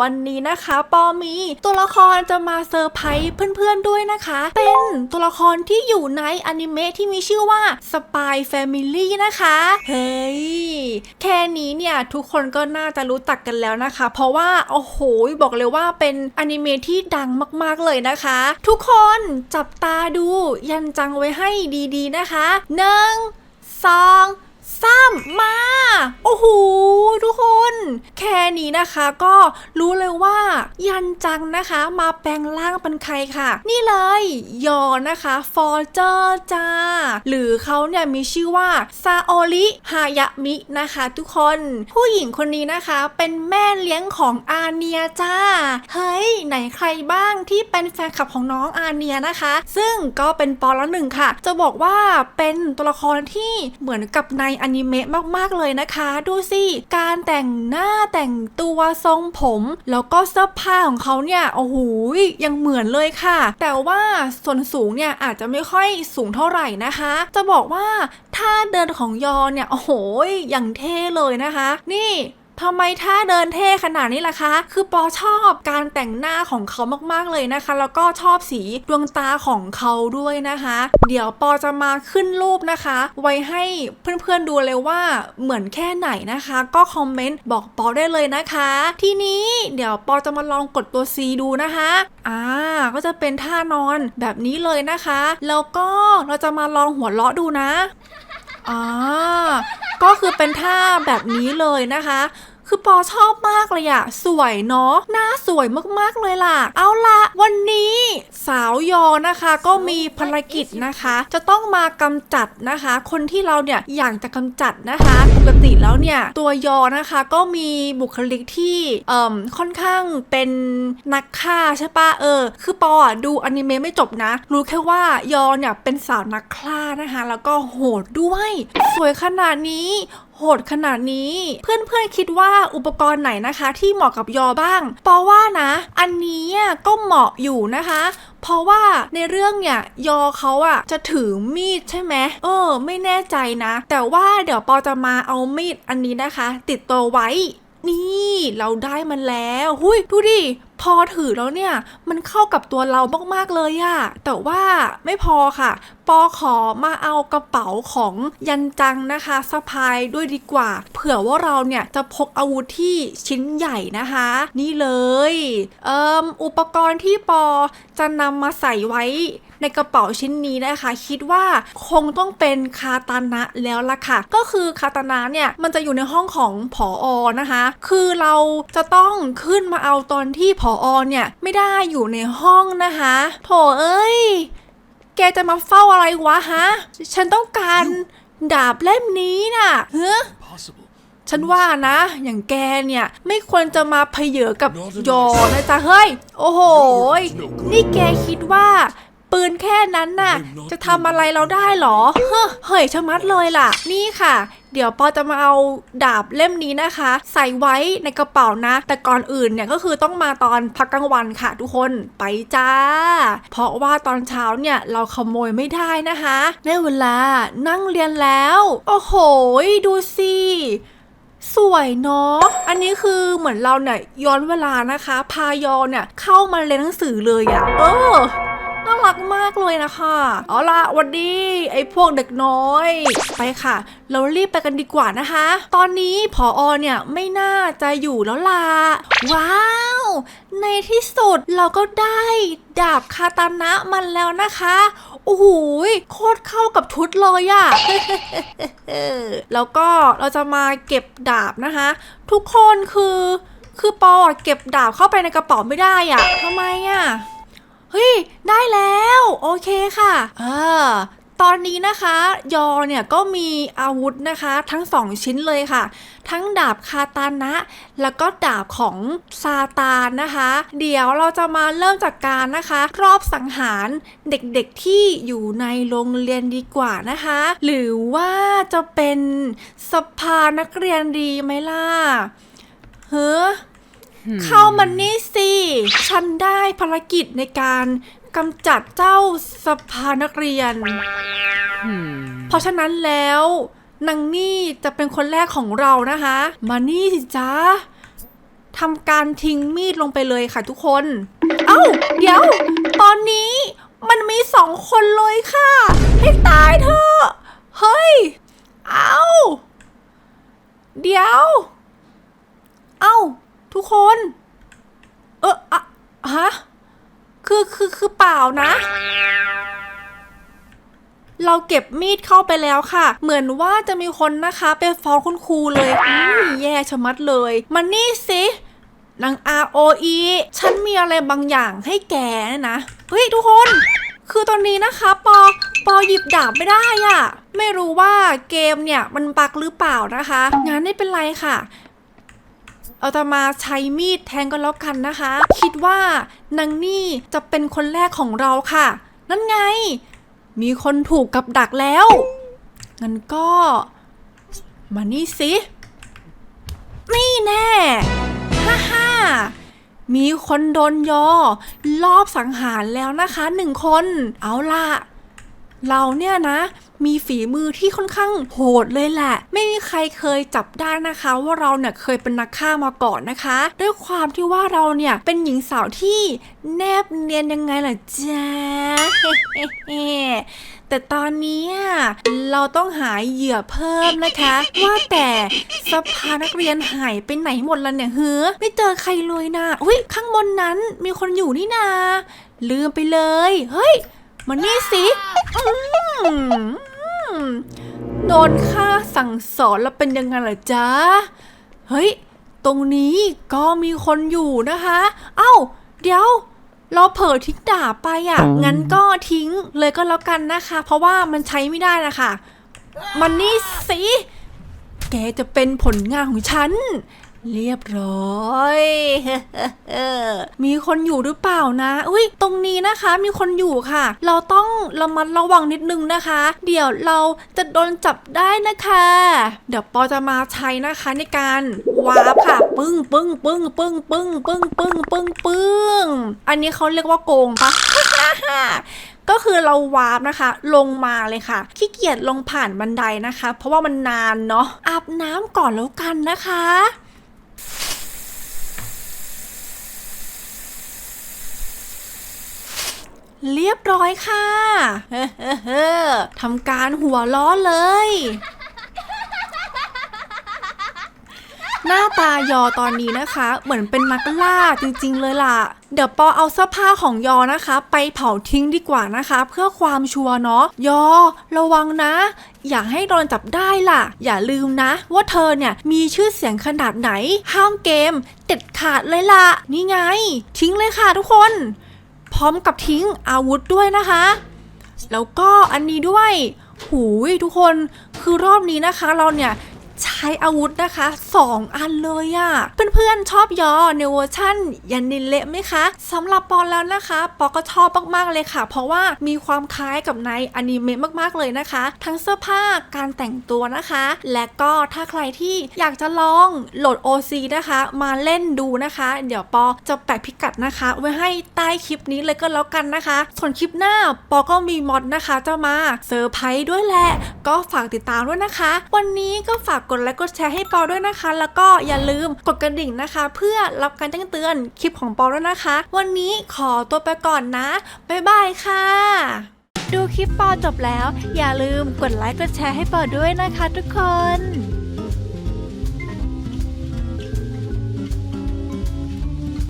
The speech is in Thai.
วันนี้นะคะ ปอมีตัวละครจะมาเซอร์ไพรส์เพื่อนๆด้วยนะคะ เป็นตัวละครที่อยู่ในอนิเมะที่มีชื่อว่า Spy Family นะคะ เฮ้ย แค่นี้เนี่ยทุกคนก็น่าจะรู้จักกันแล้วนะคะ เพราะว่า โอ้โห บอกเลยว่าเป็นอนิเมะที่ดังมากๆเลยนะคะ ทุกคนจับตาดูยันจังไว้ให้ดีๆนะคะหนึ่งสอง สามมา โอ้โหทุกคน แค่นี้นะคะก็รู้เลยว่ายันจังนะคะมาแปลงร่างเป็นใครค่ะ นี่เลยยอนะคะฟอร์เจอร์จ้า หรือเขาเนี่ยมีชื่อว่าซาโอริฮายะมินะคะ ทุกคน ผู้หญิงคนนี้นะคะเป็นแม่เลี้ยงของอาเนียจ้า เฮ้ย ไหนใครบ้างที่เป็นแฟนคลับของน้องอาเนียนะคะ ซึ่งก็เป็นปอละหนึ่งค่ะ จะบอกว่าเป็นตัวละครที่เหมือนกับในอนิเมะมากๆเลยนะคะ ดูสิ การแต่งหน้าแต่งตัวทรงผม แล้วก็เสื้อผ้าของเขาเนี่ย โอ้โหยังเหมือนเลยค่ะ แต่ว่าส่วนสูงเนี่ยอาจจะไม่ค่อยสูงเท่าไหร่นะคะ จะบอกว่าท่าเดินของยอเนี่ย โอ้โหอย่างเท่เลยนะคะ นี่ ทำไมท่าเดินเท่ขนาดนี้ล่ะคะ คือปอชอบการแต่งหน้าของเขามากๆเลยนะคะ แล้วก็ชอบสีดวงตาของเขาด้วยนะคะ เดี๋ยวปอจะมาขึ้นรูปนะคะ ไว้ให้เพื่อนๆดูเลยว่าเหมือนแค่ไหนนะคะ ก็คอมเมนต์บอกปอได้เลยนะคะ ทีนี้เดี๋ยวปอจะมาลองกดตัว C ดูนะคะอ่าก็จะเป็นท่านอนแบบนี้เลยนะคะ แล้วก็เราจะมาลองหัวเราะดูนะอ่า คือเป็นท่าแบบนี้เลยนะคะคือปอชอบมากเลยอะสวยเนาะหน้าสวยมากๆเลยล่ะ เอาละวันนี้สาวยอนะคะก็มีภารกิจนะคะ จะต้องมากำจัดนะคะ คนที่เราเนี่ยอยากจะกำจัดนะคะ ปกติ แล้วเนี่ย ตัวยอนะคะก็มีบุคลิกที่เอ่มค่อนข้างเป็นนักฆ่าใช่ปะเออ คือปออะดูอนิเมะไม่จบนะ รู้แค่ว่ายอเนี่ยเป็นสาวนักฆ่านะคะ แล้วก็โหดด้วย สวยขนาดนี้โหดขนาดนี้เพื่อนๆคิดว่าอุปกรณ์ไหนนะคะ ที่เหมาะกับยอบ้างปอว่านะ อันนี้ก็เหมาะอยู่นะคะ เพราะว่าในเรื่องเนี่ยยอเขาอะจะถือมีดใช่ไหมเออ ไม่แน่ใจนะ แต่ว่าเดี๋ยวปอจะมาเอามีดอันนี้นะคะ ติดตัวไว้นี่ เราได้มันแล้ว หุยดูดิ พอถือแล้วเนี่ยมันเข้ากับตัวเรามากๆเลยอะแต่ว่าไม่พอค่ะ ปอขอมาเอากระเป๋าของยันจังนะคะสะพายด้วยดีกว่า เผื่อว่าเราเนี่ยจะพกอาวุธที่ชิ้นใหญ่นะคะ นี่เลยเอ่มอุปกรณ์ที่ปอจะนำมาใส่ไว้ในกระเป๋าชิ้นนี้นะคะ คิดว่าคงต้องเป็นคาตานะแล้วล่ะค่ะ ก็คือคาตานะเนี่ยมันจะอยู่ในห้องของผออนะคะ คือเราจะต้องขึ้นมาเอาตอนที่ผออเนี่ยไม่ได้อยู่ในห้องนะคะ โถเอ้ย แกจะมาเฝ้าอะไรวะฮะ ฉันต้องการดาบเล่มนี้น่ะเฮ้ Possible. ฉันว่านะ อย่างแกเนี่ย ไม่ควรจะมาเพเยอกับยอนะจ๊ะเฮ้ย โอ้โหยนี่แกคิดว่าปืนแค่นั้นน่ะ จะทำอะไรเราได้เหรอเฮ้อเฮ้ยชะมัดเลยล่ะ นี่ค่ะ เดี๋ยวปอจะมาเอาดาบเล่มนี้นะคะ ใส่ไว้ในกระเป๋านะ แต่ก่อนอื่นเนี่ยก็คือต้องมาตอนพักกลางวันค่ะทุกคนไปจ้า เพราะว่าตอนเช้าเนี่ยเราขโมยไม่ได้นะคะได้เวลานั่งเรียนแล้ว โอ้โห ดูสิสวยเนาะ อันนี้คือเหมือนเราเนี่ยย้อนเวลานะคะ พายอเนี่ยเข้ามาเรียนหนังสือเลยอะ่ะ เออ รักมากเลยนะคะเอาละวันดีไอ้พวกเด็กน้อย ไปค่ะ เรารีบไปกันดีกว่านะคะ ตอนนี้ผออเนี่ยไม่น่าจะอยู่แล้วล่ะว้าว ในที่สุดเราก็ได้ดาบคาตานะมันแล้วนะคะโอ้โหยโคตรเข้ากับชุดเลยอะแล้วก็เราจะมาเก็บดาบนะคะ ทุกคนคือ คือปอเก็บดาบเข้าไปในกระเป๋าไม่ได้อะทำไมอะ เฮ้ย ได้แล้ว โอเคค่ะออตอนนี้นะคะยอเนี่ยก็มีอาวุธนะคะทั้งสองชิ้นเลยค่ะ ทั้งดาบคาตานะ แล้วก็ดาบของซาตานนะคะ เดี๋ยวเราจะมาเริ่มจากการนะคะ รอบสังหารเด็กๆที่อยู่ในโรงเรียนดีกว่านะคะ หรือว่าจะเป็นสภานักเรียนดีไหมล่ะเฮ้อ เข้ามันนี่สิ ฉันได้ภารกิจในการกำจัดเจ้าสภานักเรียน เพราะฉะนั้นแล้วนางนี่จะเป็นคนแรกของเรานะคะ มานี่สิจ้าทำการทิ้งมีดลงไปเลยค่ะทุกคน เอ้า เดี๋ยว ตอนนี้มันมีสองคนเลยค่ะ ให้ตายเถอะ เฮ้ย เอ้า เดี๋ยว เอ้า ทุกคน เอออะฮะ คือคือคือเปล่านะ เราเก็บมีดเข้าไปแล้วค่ะ เหมือนว่าจะมีคนนะคะไปฟ้องคุณครูเลยอุ้ยแย่ชะมัดเลย มันนี่สินาง ROE ฉันมีอะไรบางอย่างให้แกนะ เฮ้ย ทุกคน คือตอนนี้นะคะ ปอ ปอหยิบดาบไม่ได้อะไม่รู้ว่าเกมเนี่ยมันบักหรือเปล่านะคะงั้นไม่เป็นไรค่ะ เอาจะมาใช้มีดแทงกันแล้วกันนะคะ คิดว่านางนี่จะเป็นคนแรกของเราค่ะ นั่นไง มีคนถูกกับดักแล้วงั้นก็ มานี่สิ นี่แน่ฮ่าฮ่ามีคนโดนยอรอบสังหารแล้วนะคะหนึ่งคน เอาล่ะ เราเนี่ยนะ มีฝีมือที่ค่อนข้างโหดเลยแหละ ไม่มีใครเคยจับได้นะคะ ว่าเราเนี่ยเคยเป็นนักฆ่ามาก่อนนะคะ ด้วยความที่ว่าเราเนี่ยเป็นหญิงสาวที่แนบเนียนยังไงล่ะจ๊ะแต่ตอนนี้เราต้องหาเหยื่อเพิ่มนะคะ ว่าแต่สภานักเรียนหายไปไหนหมดแล้วเนี่ยเฮ้อไม่เจอใครเลยนะอุ้ยข้างบนนั้นมีคนอยู่นี่นาลืมไปเลย เฮ้ย มานี่สิอืมโดนฆ่าสั่งสอนแล้วเป็นยังไงล่ะจ๊ะ เฮ้ย ตรงนี้ก็มีคนอยู่นะคะ เอ้า เดี๋ยว เราเผลอทิ้งดาบไปอะ งั้นก็ทิ้งเลยก็แล้วกันนะคะ เพราะว่ามันใช้ไม่ได้นะคะมันนี่สิ แกจะเป็นผลงานของฉัน เรียบร้อย มีคนอยู่หรือเปล่านะ อุ้ยตรงนี้นะคะมีคนอยู่ค่ะ เราต้องระมัดระวังนิดนึงนะคะ เดี๋ยวเราจะโดนจับได้นะคะ เดี๋ยวปอจะมาใช้นะคะในการวาร์ปค่ะ ปึ้งปึ้งปึ้งปึ้งปึ้งปึ้งปึ้งปึ้งปึ้ง อันนี้เขาเรียกว่าโกงปะก็คือเราวาร์ปนะคะ ลงมาเลยค่ะขี้เกียจลงผ่านบันไดนะคะ เพราะว่ามันนานเนาะอาบน้ำก่อนแล้วกันนะคะ เรียบร้อยค่ะเฮ้เฮ้ทำการหัวล้อเลย หน้าตายอตอนนี้นะคะ เหมือนเป็นนักล่าจริงๆเลยล่ะเดี๋ยวปอเอาเสื้อผ้าของยอนะคะ ไปเผาทิ้งดีกว่านะคะ เพื่อความชัวร์เนาะยอ ระวังนะ อย่าให้โดนจับได้ล่ะ อย่าลืมนะ ว่าเธอเนี่ยมีชื่อเสียงขนาดไหน ห้ามเกมเด็ดขาดเลยล่ะ นี่ไง ทิ้งเลยค่ะทุกคน พร้อมกับทิ้งอาวุธด้วยนะคะ แล้วก็อันนี้ด้วย หูยทุกคนคือรอบนี้นะคะ เราเนี่ยใช้อาวุธนะคะ 2 อันเลยอะเพื่อนๆชอบยอในเวอร์ชั่นยันนินเละไหมคะสำหรับปอนแล้วนะคะ ปอก็ชอบมากๆเลยค่ะ เพราะว่ามีความคล้ายกับในอนิเมะมากๆเลยนะคะ ทั้งเสื้อผ้าการแต่งตัวนะคะ และก็ถ้าใครที่อยากจะลองโหลด OC นะคะ มาเล่นดูนะคะ เดี๋ยวปอจะแปะพิกัดนะคะ ไว้ให้ใต้คลิปนี้เลยก็แล้วกันนะคะ ส่วนคลิปหน้าปอก็มีมอดนะคะจะมาเซอร์ไพรส์ด้วยแหละ ก็ฝากติดตามด้วยนะคะ วันนี้ก็ฝากกดไลค์กดแชร์ให้ปอด้วยนะคะ แล้วก็อย่าลืมกดกระดิ่งนะคะ เพื่อรับการแจ้งเตือนคลิปของปอด้วยนะคะ วันนี้ขอตัวไปก่อนนะบ๊ายบายค่ะ ดูคลิปปอจบแล้ว อย่าลืมกดไลค์กดแชร์ให้ปอด้วยนะคะ ทุกคน